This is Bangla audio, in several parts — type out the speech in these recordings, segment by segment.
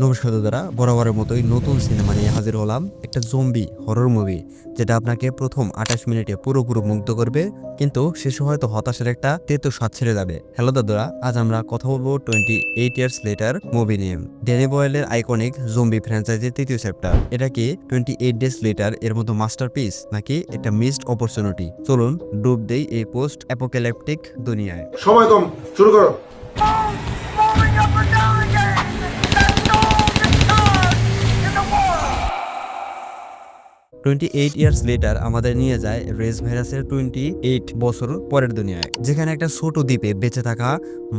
নমস্কার দাদারা বরাবরের মতোই নতুন সিনেমা নিয়ে হাজির হলাম একটা জম্বি হরর মুভি যেটা আপনাকে প্রথম আঠাশ মিনিটে পুরোপুরো মুগ্ধ করবে কিন্তু শেষে হয়তো হতাশের একটা তেতো স্বাদ ছেড়ে যাবে। হ্যালো দাদারা আজ আমরা কথা বলব twenty eight years later movie নিয়ে ডেনি বয়েলের আইকনিক জম্বি ফ্র্যাঞ্চাইজির তৃতীয় চ্যাপ্টার এটা কি টোয়েন্টি এইট ডেজ লেটার এর মতো মাস্টারপিস নাকি একটা মিসড অপরচুনিটি চলুন ডুব দেই এই পোস্ট অ্যাপোক্যালিপটিক দুনিয়ায়। সময় কম শুরু করো। টোয়েন্টি এইট ইয়ার্স লেটার আমাদের নিয়ে যায় রেস ভাইরাসের টোয়েন্টি এইট বছর পরের দুনিয়ায়, যেখানে একটা ছোট দ্বীপে বেঁচে থাকা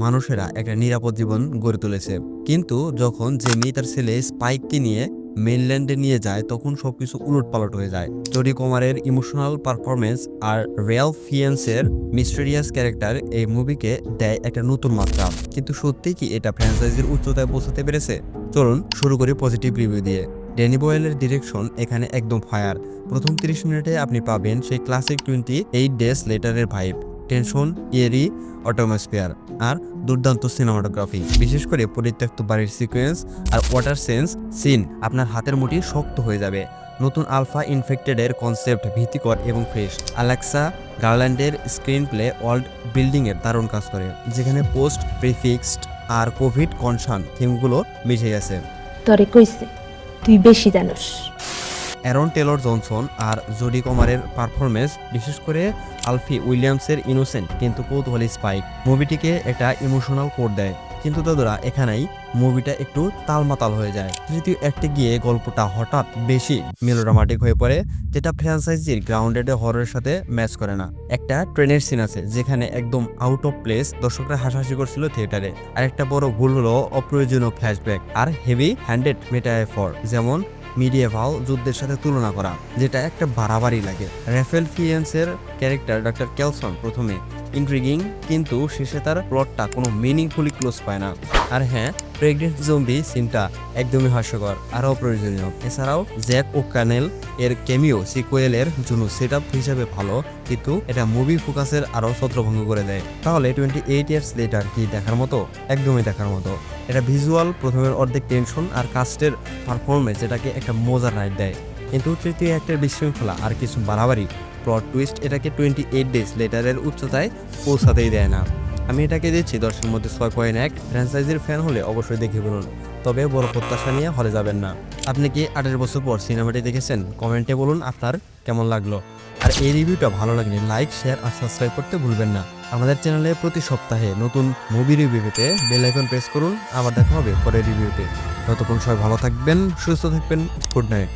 মানুষেরা একটা নিরাপদ জীবন গড়ে তুলেছে। কিন্তু যখন জেমি তার ছেলে স্পাইককে নিয়ে মেনল্যান্ডে নিয়ে যায়, তখন সবকিছু উলট পালট হয়ে যায়। জডি কুমারের ইমোশনাল পারফরমেন্স আর রিয়াল ফিয়েন্সের মিস্টেরিয়াস ক্যারেক্টার এই মুভিকে দেয় একটা নতুন মাত্রা। কিন্তু সত্যি কি এটা ফ্র্যাঞ্চাইজির উচ্চতায় পৌঁছাতে পেরেছে? চলুন শুরু করি পজিটিভ রিভিউ দিয়ে। ড্যানি বয়েলের ডিরেকশন এখানে একদম ফায়ার। প্রথম 30 মিনিটে আপনি পাবেন সেই ক্লাসিক টোয়েন্টি এইট ডেজ লেটারের ভাইব, টেনশন ইয়েরি অটোমোস্ফিয়ার আর দুর্দান্ত সিনেমাটোগ্রাফি। বিশেষ করে পরিত্যক্ত বাড়ির সিকোয়েন্স আর ওয়াটার সেন্স সিন আপনার হাতের মুঠি শক্ত হয়ে যাবে। নতুন আলফা ইনফেক্টেডের কনসেপ্ট ভীতিকর এবং ফ্রেশ। আলেক্সা গার্ল্যান্ডের স্ক্রিন প্লে ওয়ার্ল্ড বিল্ডিংয়ের দারুণ কাজ করে, যেখানে পোস্ট প্রিফিক্সড আর কোভিড কনসার্ন থিমগুলো মিশে গেছে। তরে কইছে তুই বেশি জানোস। অ্যারন টেলর জনসন আর জোডি কমারের পারফরমেন্স বিশেষ করে আলফি উইলিয়ামসের ইনোসেন্ট, কিন্তু কৌতূহলী স্পাইক। মুভিটিকে একটা ইমোশনাল কোড দেয়। কিন্তু দাদুরা, এখানেই মুভিটা একটু তালমাতাল হয়ে যায়। তৃতীয় একটি গিয়ে গল্পটা হঠাৎ বেশি মেলোড্রামাটিক হয়ে পড়ে, যেটা ফ্র্যাঞ্চাইজির গ্রাউন্ডেড হরের সাথে ম্যাচ করে না। একটা ট্রেনের সিন আছে, যেখানে একদম আউট অফ প্লেস দর্শকরা হাসাহাসি করছিল থিয়েটারে আর একটা বড় ভুল হলো অপ্রয়োজনীয় ফ্ল্যাশব্যাক আর হেভি হ্যান্ডেড মেটা মেটাফর যেমন মিডিয়েভাল যুদ্ধের সাথে তুলনা করা, যেটা একটা বাড়াবাড়ি লাগে। রেফেল ফিয়েন্সের ক্যারেক্টার ডক্টর ক্যালসন প্রথমে ইন্ট্রিগিং কিন্তু শেষে তার প্লটটা কোনো মিনিংফুলি ক্লোজ পায় না। আর হ্যাঁ প্রেগনেন্ট জম্বি সিনটা একদমই হাস্যকর আর অপ্রয়োজনীয় এছাড়াও জ্যাক ও কানেল এর কেমিও সিকুয়েলের জন্য সেট আপ হিসাবে ভালো, কিন্তু এটা মুভি ফোকাসের আরও ছত্রভঙ্গ করে দেয়। তাহলে টোয়েন্টি এইট ইয়ার্স লেটার কি দেখার মতো? একদমই দেখার মতো। এটা ভিজুয়াল প্রথমের অর্ধেক টেনশন আর কাস্টের পারফরমেন্স এটাকে একটা মজার রাইড দেয়। কিন্তু তৃতীয় একটা বিশৃঙ্খলা আর কিছু বাড়াবাড়ি। প্লট টুইস্ট এটাকে টোয়েন্টি এইট ডেজ লেটারের উচ্চতায় পৌঁছাতেই দেয় না। আমি এটাকে দিচ্ছি দশের মধ্যে ছয় পয়েন্ট এক ফ্র্যাঞ্চাইজির ফ্যান হলে অবশ্যই দেখে বলুন তবে বড় প্রত্যাশা নিয়ে হলে যাবেন না। আপনি কি আঠারো বছর পর সিনেমাটি দেখেছেন? কমেন্টে বলুন আপনার কেমন লাগল। আর এই রিভিউটা ভালো লাগলে লাইক শেয়ার আর সাবস্ক্রাইব করতে ভুলবেন না। আমাদের চ্যানেলে প্রতি সপ্তাহে নতুন মুভি রিভিউ পেতে বেল আইকন প্রেস করুন। আবার দেখা হবে পরের রিভিউতে ততক্ষণ সবাই ভালো থাকবেন, সুস্থ থাকবেন গুড নাইট